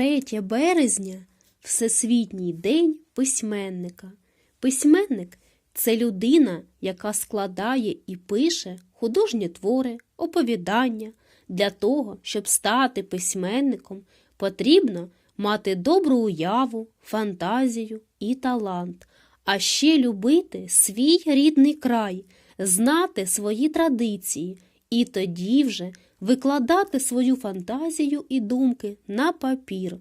3 березня Всесвітній день письменника. Письменник це людина, яка складає і пише художні твори, оповідання. Для того, щоб стати письменником, потрібно мати добру уяву, фантазію і талант, а ще любити свій рідний край, знати свої традиції і тоді вже викладати свою фантазію і думки на папір.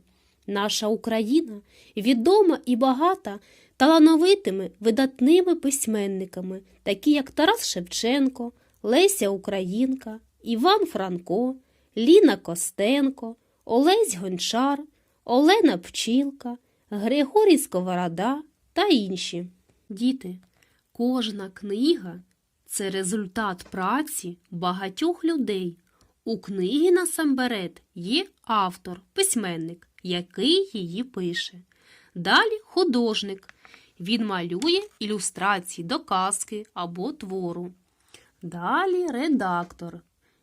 Наша Україна відома і багата талановитими видатними письменниками, такі як Тарас Шевченко, Леся Українка, Іван Франко, Ліна Костенко, Олесь Гончар, Олена Пчілка, Григорій Сковорода та інші. Діти, кожна книга це результат праці багатьох людей. У книгі насамперед є автор, письменник, який її пише. Далі художник. Він малює ілюстрації до казки або твору. Далі редактор.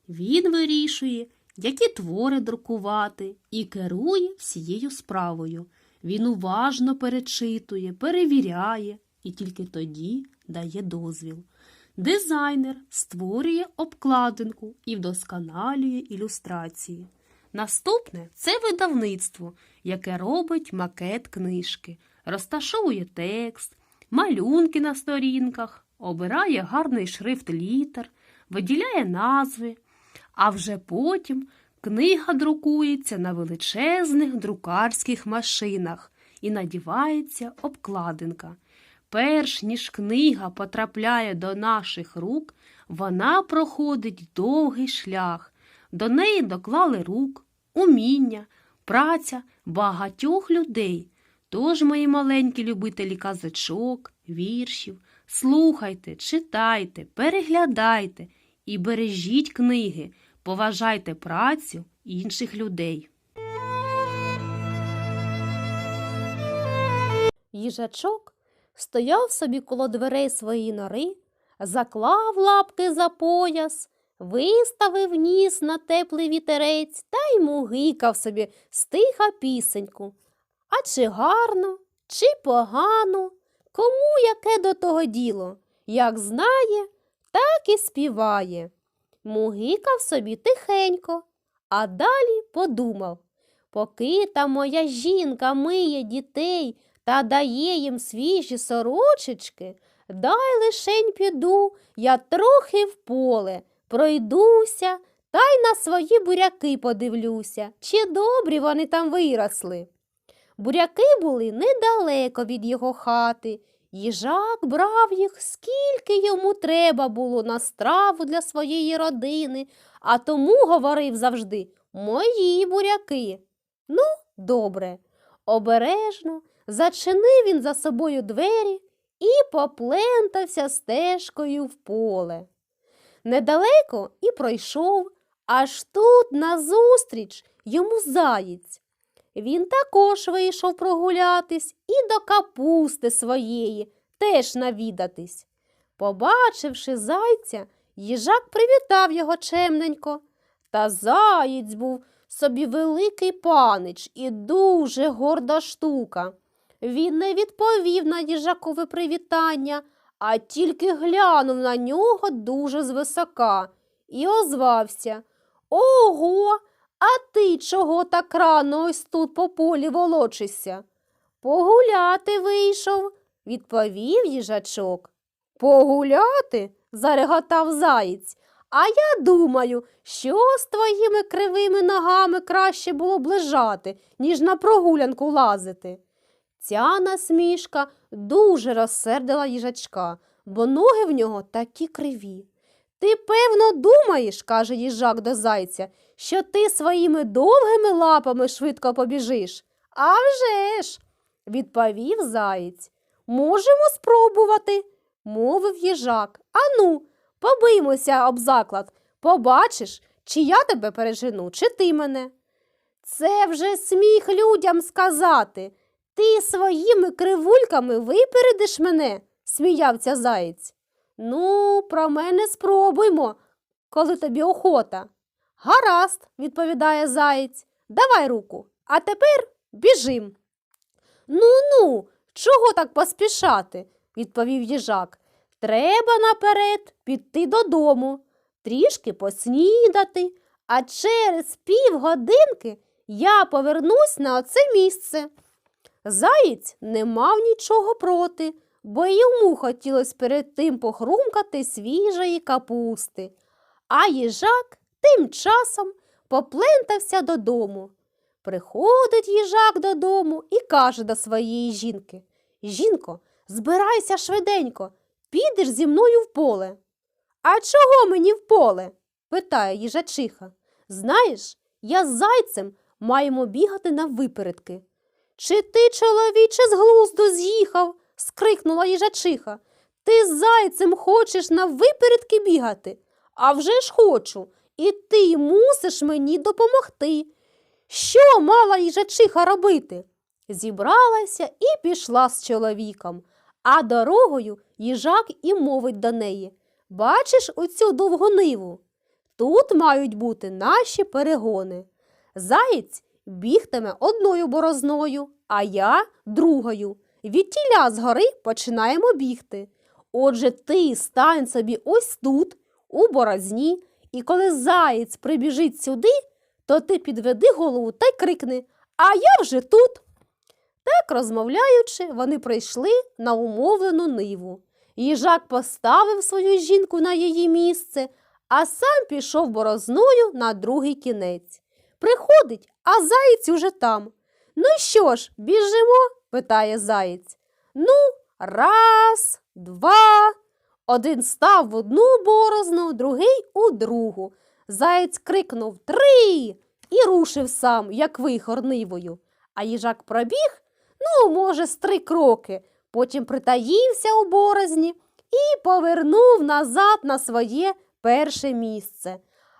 Він вирішує, які твори друкувати і керує всією справою. Він уважно перечитує, перевіряє і тільки тоді дає дозвіл. Дизайнер створює обкладинку і вдосконалює ілюстрації. Наступне це видавництво, яке робить макет книжки, розташовує текст, малюнки на сторінках, обирає гарний шрифт літер, виділяє назви, а вже потім книга друкується на величезних друкарських машинах і надівається обкладинка. Перш ніж книга потрапляє до наших рук, вона проходить довгий шлях. До неї доклали рук, уміння, праця багатьох людей. Тож, мої маленькі любителі казачок, віршів, слухайте, читайте, переглядайте і бережіть книги, поважайте працю інших людей. Їжачок стояв собі коло дверей своєї нори, заклав лапки за пояс, виставив ніс на теплий вітерець та й мугикав собі стиха пісеньку. А чи гарно, чи погано, кому яке до того діло? Як знає, так і співає. Мугикав собі тихенько, а далі подумав поки та моя жінка миє дітей та дає їм свіжі сорочечки, дай лишень піду, я трохи в поле, пройдуся та й на свої буряки подивлюся, чи добрі вони там виросли. Буряки були недалеко від його хати. Їжак брав їх, скільки йому треба було на страву для своєї родини, а тому говорив завжди мої буряки. Ну, добре. Обережно зачинив він за собою двері і поплентався стежкою в поле. Недалеко і пройшов, аж тут назустріч йому заєць. Він також вийшов прогулятись і до капусти своєї теж навідатись. Побачивши зайця, їжак привітав його чемненько. Та заєць був собі великий панич і дуже горда штука. Він не відповів на їжакове привітання, а тільки глянув на нього дуже звисока і озвався. Ого, а ти чого так рано ось тут по полі волочишся? Погуляти вийшов, відповів їжачок. Погуляти? зареготав заєць. А я думаю, що з твоїми кривими ногами краще було б лежати, ніж на прогулянку лазити. Ця насмішка дуже розсердила їжачка, бо ноги в нього такі криві. Ти, певно, думаєш, каже їжак до зайця, що ти своїми довгими лапами швидко побіжиш. «А вже ж!» – відповів заєць. Можемо спробувати, мовив їжак. Ану, побиймося об заклад. Побачиш, чи я тебе пережену, чи ти мене. Це вже сміх людям сказати. Ти своїми кривульками випередиш мене, сміявся заєць. Ну, про мене спробуймо, коли тобі охота. Гаразд, відповідає заєць. Давай руку. А тепер біжим. Ну ну, чого так поспішати? відповів їжак. Треба наперед піти додому, трішки поснідати, а через півгодинки я повернусь на оце місце. Заєць не мав нічого проти, бо йому хотілося перед тим похрумкати свіжої капусти. А їжак тим часом поплентався додому. Приходить їжак додому і каже до своєї жінки Жінко, збирайся швиденько, підеш зі мною в поле. А чого мені в поле? питає їжачиха. Знаєш, я з зайцем маємо бігати на випередки. Чи ти, чоловіче, з глузду з'їхав? скрикнула їжачиха. Ти з зайцем хочеш на випередки бігати? А вже ж хочу, і ти мусиш мені допомогти. Що мала їжачиха робити? Зібралася і пішла з чоловіком, а дорогою їжак і мовить до неї Бачиш оцю довгу ниву? Тут мають бути наші перегони. Заєць бігтиме одною борозною, а я другою. Відтіля згори починаємо бігти. Отже, ти стань собі ось тут, у борозні, і коли заєць прибіжить сюди, то ти підведи голову та й крикни А я вже тут. Так, розмовляючи, вони прийшли на умовлену ниву. Їжак поставив свою жінку на її місце, а сам пішов борозною на другий кінець. Приходить, а заєць уже там. Ну що ж, біжимо? питає заєць. Ну, раз, два. Один став в одну борозну, другий у другу. Заєць крикнув Три і рушив сам, як вихор нивою. А їжак пробіг, ну, може, з три кроки, потім притаївся у борозні і повернув назад на своє перше місце.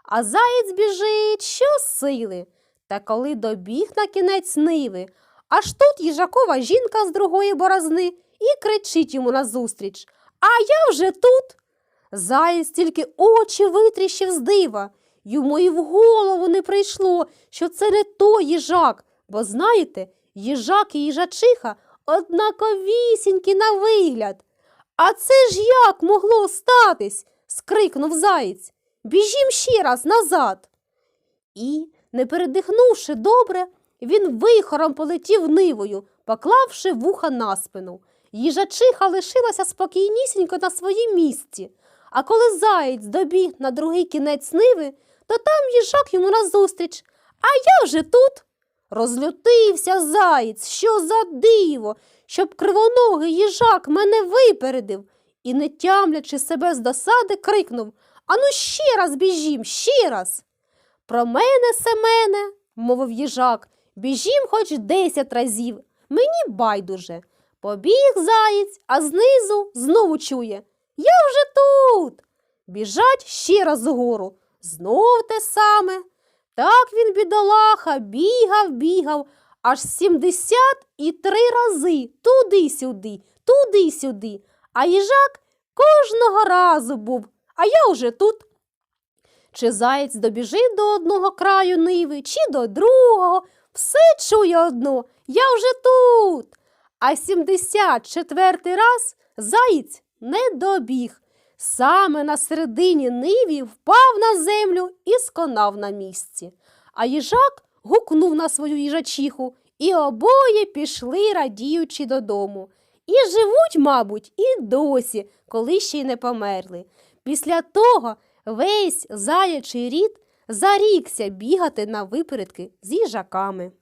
А заєць біжить щосили. Та коли добіг на кінець ниви, аж тут їжакова жінка з другої борозни і кричить йому назустріч А я вже тут. Заєць тільки очі витріщив з дива. Йому і в голову не прийшло, що це не той їжак, бо знаєте, їжак і їжачиха однаковісінькі на вигляд. А це ж як могло статись? скрикнув заєць. Біжім ще раз назад. І, не передихнувши добре, він вихором полетів нивою, поклавши вуха на спину. Їжачиха лишилася спокійнісінько на своїм місці. А коли заєць добіг на другий кінець ниви, то там їжак йому назустріч. А я вже тут. Розлютився заєць, що за диво, щоб кривоногий їжак мене випередив і, не тямлячи себе з досади, крикнув Ану ще раз біжім, ще раз. Про мене, Семене, мовив їжак, біжім хоч десять разів. Мені байдуже. Побіг заєць, а знизу знову чує Я вже тут. Біжать ще раз угору. Знов те саме. Так він, бідолаха, бігав, бігав, аж сімдесят і три рази туди-сюди, туди-сюди. А їжак кожного разу був, а я уже тут. Чи заєць добіжить до одного краю ниви, чи до другого, все чує одно, я вже тут. А сімдесят четвертий раз заєць не добіг. Саме на середині ниві впав на землю і сконав на місці. А їжак гукнув на свою їжачиху, і обоє пішли, радіючи додому. І живуть, мабуть, і досі, коли ще й не померли. Після того весь заячий рід зарікся бігати на випередки з їжаками.